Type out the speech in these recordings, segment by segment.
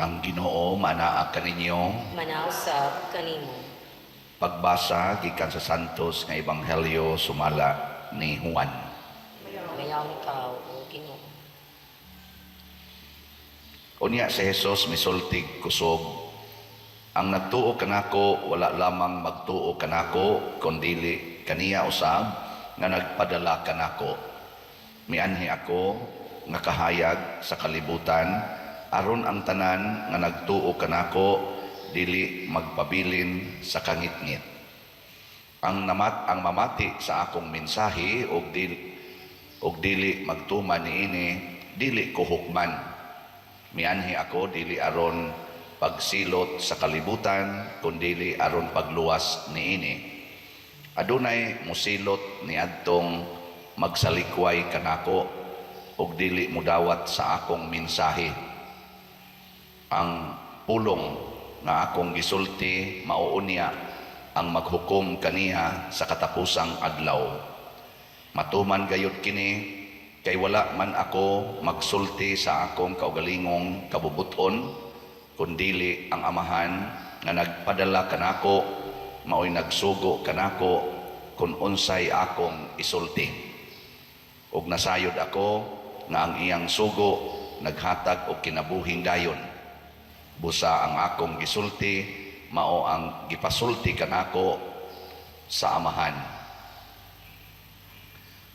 Ang Ginoo manaa kaninyo manausap kanimo. pagbasa gikan sa Santos nga ebanghelyo sumala ni Juan. Mayang ikaw o Ginoo. Unya si Jesus misultig kusog ang nagtuo kanako wala lamang magtuo kanako kundili kaniya usab nga nagpadala kanako. Mianhi ako nga kahayag sa kalibutan aron ang tanan nga nagtuo kanako dili magpabilin sa kangitngit. Ang namat ang mamati sa akong mensahe og dili og dili magtuman niini dili ko hukman. Mianhi ako dili aron pagsilot sa kalibutan kundili aron pagluwas niini adunay musilot niadtong magsalikway kanako og dili mudawat sa akong mensahe ang pulong nga akong gisulti mauunya ang maghukom kaniya sa katapusang adlaw. Matuman gayud kini kay wala man ako magsulti sa akong kaugalingong kabubuton kundili ang amahan nga nagpadala kanako maoy nagsugo kanako kung unsay akong isulti. Ug nasayod ako nga ang iyang sugo naghatag og kinabuhing dayon busa ang akong gisulti mao ang gipasulti kanako sa amahan.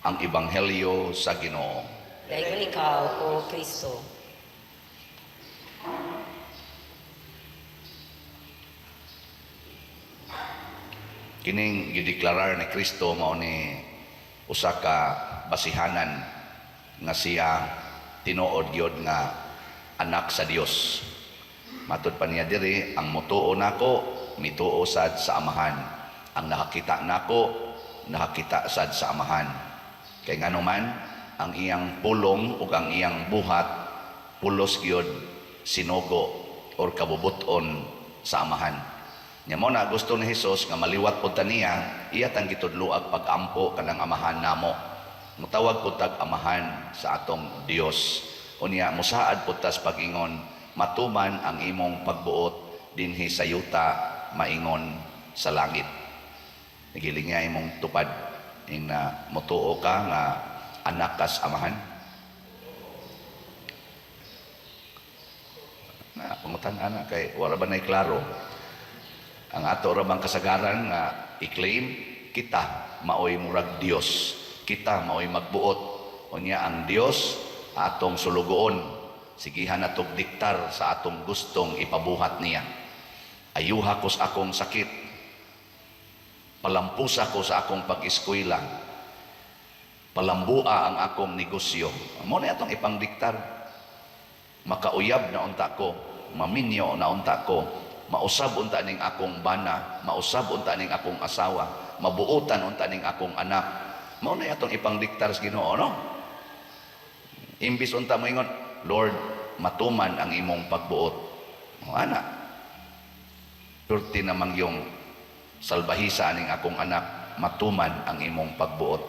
Ang ebanghelyo sa Ginoo Dayon ikaw o Kristo. kining gideklarar ni Kristo mao ni usa ka basihanan nga siya tinuod gyud nga anak sa Dios matud pa niya diri ang mutuo nako mituo sad sa amahan ang nakakita nako nakakita sad sa amahan kay ngano man ang iyang pulong ug ang iyang buhat pulos gyud sinugo or kabubuton sa amahan Nya mo na gusto ni Hesus nga maliwat pud ta niya, iya tang gitudloag pag-ampo kanang amahan namo. Mutawag pud tag amahan sa atong Dios. Unya musaad pud tas pag-ingon, matuman ang imong pagbuot dinhi sa yuta maingon sa langit. Nagiling niya imong tupad ing na mutuo ka nga anak kas amahan. Na pangutan ana kay wala ba nay klaro ang ato rabang kasagaran nga i-claim kita maoy murag Dios kita maoy magbuot unya ang Dios atong sulugoon sigihan natog diktar sa atong gustong ipabuhat niya. Ayuha ko sa akong sakit. Palampusa ko sa akong pag-eskwela. Palambua ang akong negosyo. Mo na atong ipangdiktar makauyab na unta ko. Maminyo na unta ko. Mausab unta ning akong bana. Mausab unta ning akong asawa. Mabuutan unta ning akong anak. Mao na atong ipangdiktar sa Ginoo no? Imbis unta mo ingon Lord matuman ang imong pagbuot. O ana. Perti namang yung salbahisa ning akong anak matuman ang imong pagbuot.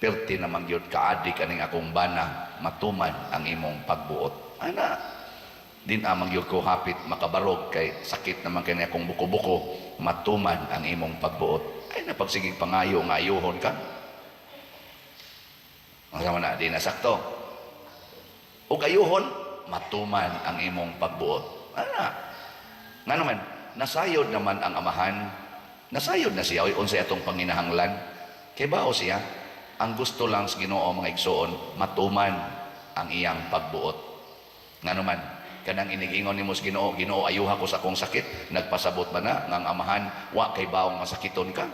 Perti namang yun kaadik aning akong bana matuman ang imong pagbuot. Ana. Din amang yun ko hapit makabarog kay sakit naman kay akong buko-buko matuman ang imong pagbuot. Ay napagsigig pangayo nga ayuhon ka. Ang sama na di nasakto o kayuhon matuman ang imong pagbuot. Ana nga naman nasayod naman ang amahan. Nasayod na siya. Oy unsay atong panginahanglan? Kay bao siya. Ang gusto lang sa Ginoo mga igsoon matuman ang iyang pagbuot. Nga naman kanang inigingon nimo sa Ginoo Ginoo ayuha ko sa akong sakit. Nagpasabot ba na ang amahan? Wa kay baong masakiton ka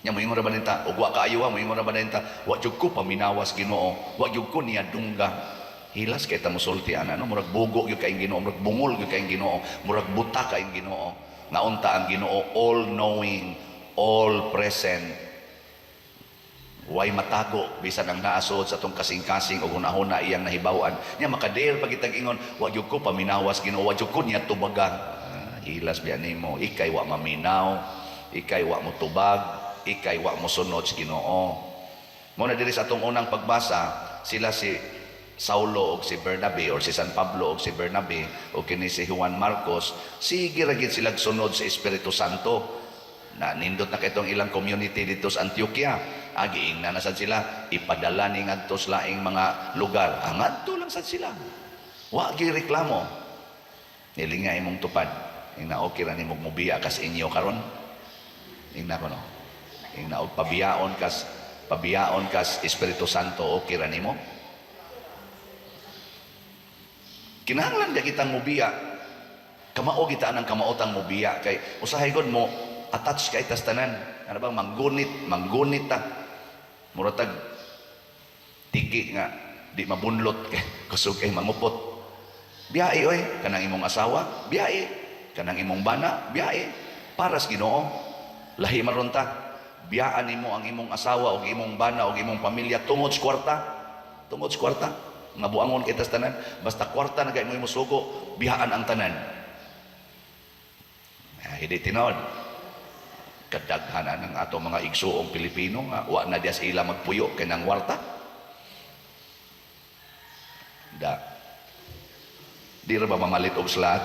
nya mo ingon ra ba nita ug wa ka ayuha mo ingon ra ba nita wa jud ko paminawas Ginoo. Wa jud ko niya dungga. Hilas kay ta mosulti ana no? Murag bugo gyud kay Ginoo murag bungol gyud kay Ginoo murag buta kay Ginoo. Nga unta ang Ginoo all knowing all present Way matago bisan ang naasod sa atong kasing-kasing o hunahuna iyang nahibawan. Nya makader pag itag ingon, wa gyud ko paminawas Ginoo, wa gyud ko niya tubagan. Ah, hilas biya nimo, ikay wa maminaw, ikay wa mo tubag, ikay wa mo sunod sa Ginoo. Mo na diri sa atong unang pagbasa, sila si Saulo o si Bernabe or si San Pablo o si Bernabe o kini si Juan Marcos sige ra gid sila sunod sa Espiritu Santo. Na nindot na kitong ilang community dito sa Antioquia. Agiing na nasad sila ipadala ni ngadto sa laing mga lugar. Ang ngadto lang sad sila. Wa gi reklamo. Nilinga imong tupad. Ing na okay ra nimong mubiya kas inyo karon. Ing na ko no ing na og pabiyaon kas pabiyaon kas Espiritu Santo okay ra nimo? Kinahanglan ka kitang mubiya kamao kita ang kamaotang mubiya kay usahay gud mo attach kay tas tanan. Ano ba manggunit manggunit ta. Muratag tiki nga di mabunlot. Kay kusog kay mangupot. Biyae oy kanang imong asawa. Biyae kanang imong bana. Biyae para sa Ginoo. Lahi maron ta biyaan nimo ang imong asawa o imong bana o imong pamilya tungod sa kwarta. Tungod sa kwarta. Nga buangon kita sa tanan. Basta kwarta na kay mo imong sugo biyaan ang tanan. Ah, hindi tinod. Kadaghanan ng ato mga igsuong Pilipino nga wa na dias ila magpuyo kay nang warta. Da. Di ra ba mamalit og slat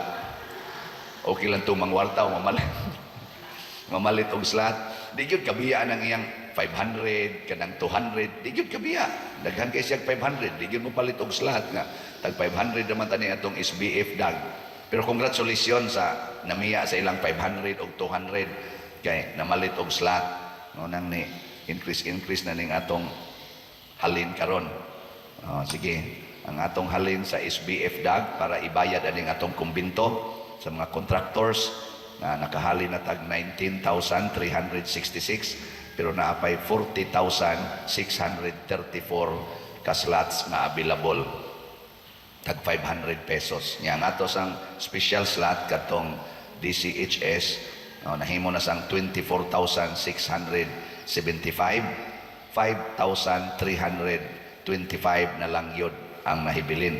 okay lang to mangwarta o mamalit. Mamalit og slat di gyud kabiya ang iyang 500 kanang 200 di gyud kabiya. Daghan kay siya 500 di gyud mo palit og slat nga. Tag 500 naman tani atong SBF dag. Pero congratulations sa namiya sa ilang 500 og 200 kay namalit og slot. No nang ni increase increase na ning atong halin karon. Oh, sige. Ang atong halin sa SBF DAG para ibayad aning atong kumbinto sa mga contractors na nakahalin na tag 19,366 pero naapay 40,634 ka slots nga available tag 500 pesos. Nya ang ato sang special slot katong DCHS no, nahimo na sang 24,675 5,325 na lang yun ang nahibilin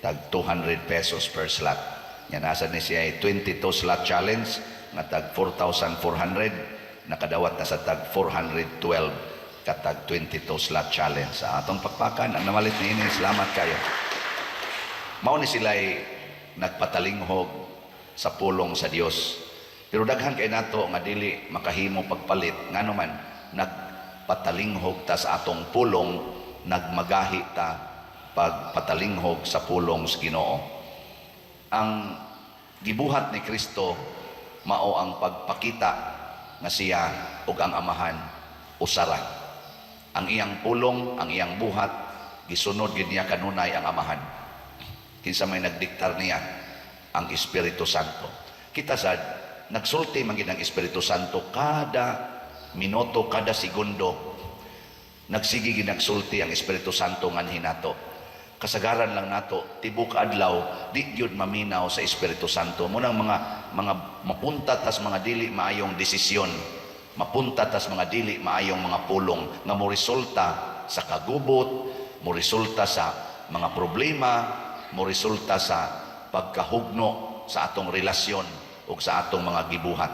tag 200 pesos per slot. Nya nasa ni siya ay 22 slot challenge nga tag 4,400 nakadawat na sa tag 412 katag 22 slot challenge. Sa atong pagpakan ang namalit ni ini salamat kayo. Mao ni sila nagpatalinghog sa pulong sa Dios. Pero daghan kay nato nga dili makahimo pagpalit ngano man nagpatalinghog ta sa atong pulong nagmagahi ta pagpatalinghog sa pulong sa Ginoo. Ang gibuhat ni Kristo mao ang pagpakita nga siya ug ang amahan usara. Ang iyang pulong, ang iyang buhat gisunod gid niya kanunay ang amahan kinsa may nagdiktar niya ang Espiritu Santo. Kita sad nagsulti man gid ang Espiritu Santo kada minuto, kada segundo. Nagsigi gid nagsulti ang Espiritu Santo nganhin nato. Kasagaran lang nato tibok adlaw di gyud maminaw sa Espiritu Santo. Munang mga mga mapunta tas mga dili maayong desisyon. Mapunta tas mga dili maayong mga pulong nga mo resulta sa kagubot, mo resulta sa mga problema, mo resulta sa pagkahugno sa atong relasyon o sa atong mga gibuhat.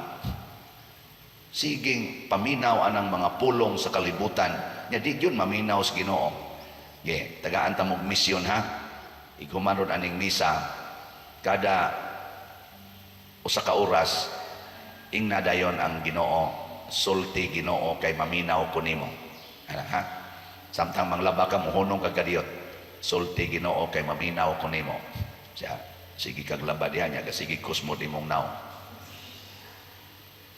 Siging paminaw anang mga pulong sa kalibutan, nya di yun maminaw sa Ginoo. Ge, tagaan ta mog misyon ha. Igumanod aning misa kada usa ka oras ing nadayon ang Ginoo, sulti Ginoo kay maminaw ko nimo. Ana ha? Samtang manglaba ka mohunong ka kadiyot sulti Ginoo kay maminaw ko nimo. Siya, sige kag laba diha niya, sige kusmod imong naw.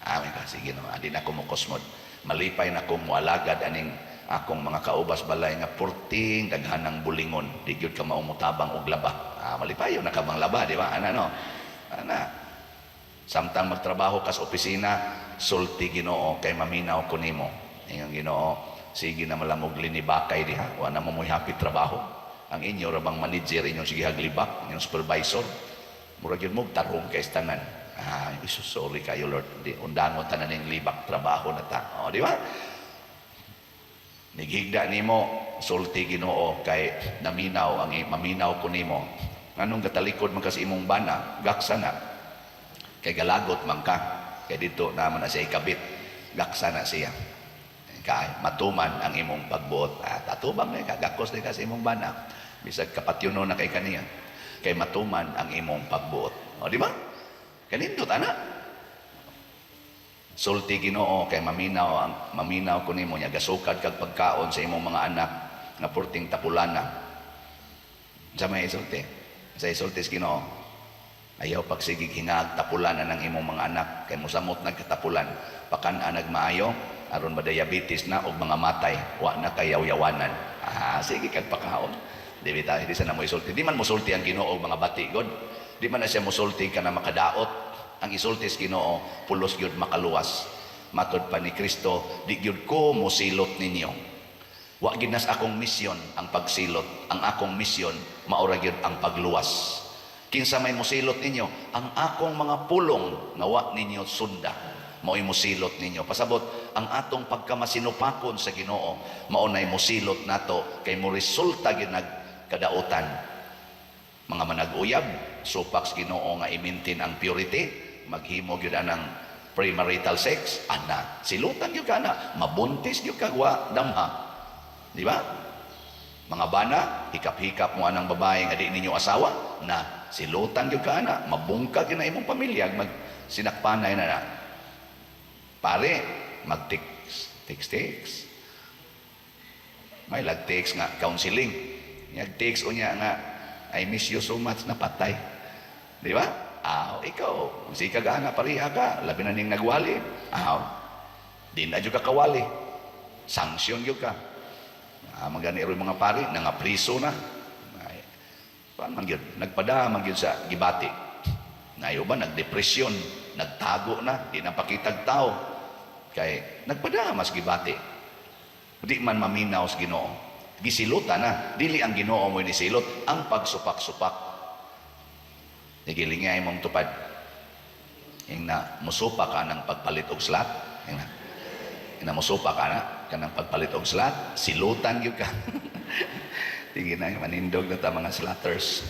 Amin ka, sige naman, adi na ko mo kusmod. Malipay na ko mo alagad aning akong mga kaubas balay nga purting daghan ng bulingon. Di gyud ka maumutabang og laba. Ah, malipay yun nakabang laba, di ba? Ana no? Ana. Samtang magtrabaho kas opisina, sulti Ginoo kay maminaw ko nimo. Ingon Ginoo, sige na malamog linibakay diha, wa na mo happy trabaho ang inyo rabang manager inyong sige haglibak inyong supervisor murag yun mo tarong kay tanan ah isus sorry kayo lord di undangon tanan ning libak trabaho na ta o di ba nighigda nimo sulti Ginoo kay naminaw ang maminaw ko nimo nganong gatalikod man kasi imong bana gaksa na kay galagot man ka kay dito naman na siya ikabit gaksa na siya kay matuman ang imong pagbuot at atubang na kagakos na kasi imong bana Bisag kapatyuno na kay kaniya. Kay matuman ang imong pagbuot. O, di ba? Kanindot, ana. Sulti Ginoo kay maminaw ang maminaw ko nimo nya gasukad kag pagkaon sa imong mga anak nga purting tapulana. Sa may isulti. Sa isulti sa Ginoo. Ayaw pagsigig hingag tapulanan ng imong mga anak kay musamot nagkatapulan pakan nagmaayo aron ba diabetes na og mga matay wa na kayaw-yawanan. Ah, sige kag pakaon. Di bita hindi sa namo isulti. Di man musulti ang Ginoo og mga bati god. Di man na siya musulti ka na makadaot. Ang isulti Ginoo pulos gyud makaluwas. Matod pa ni Kristo, di gyud ko musilot ninyo. Wa gid nas akong misyon ang pagsilot. Ang akong misyon maura gyud ang pagluwas. Kinsa may musilot ninyo, ang akong mga pulong nawa ninyo sunda. Mao'y musilot ninyo. Pasabot, ang atong pagkamasinupakon sa Ginoo, maunay musilot nato kay mo resulta gyud nagkadautan. Mga manag-uyab, supak Ginoo nga i-maintain ang purity, maghimo gyud anang premarital sex, ana, silutan gyud ka na, mabuntis gyud ka wa damha. Di ba? Mga bana, hikap-hikap mo anang babae nga di ninyo asawa, na silutan gyud ka ana, mabungkag na imong pamilya, mag sinakpanay na na. Pare, mag-text, text, text. May lag-text nga, counseling. Nag-text unya nga, I miss you so much, napatay. Di ba? Aw, ikaw, si kagana pariha ka, labi na ning nagwali. Aw, di na jud ka kawali. Sanksyon jud ka. Ah, magani ro mga pari nga priso na. Ay, paano man gyud? Nagpada man gyud sa gibati. Nayo ba nagdepresyon, nagtago na, di napakitag tao. Kay nagpada mas gibati. Di man maminaw sa Ginoo. Gisilutan na, dili ang Ginoo mo ni silot, ang pagsupak-supak. Nigilingay mong tupad. Yung na musupa ka ng pagpalit og slat. Yung na, yung na musupa ka na, ka ng pagpalit og slat, silutan gyud ka. Tingin na, manindog na ta mga slatters.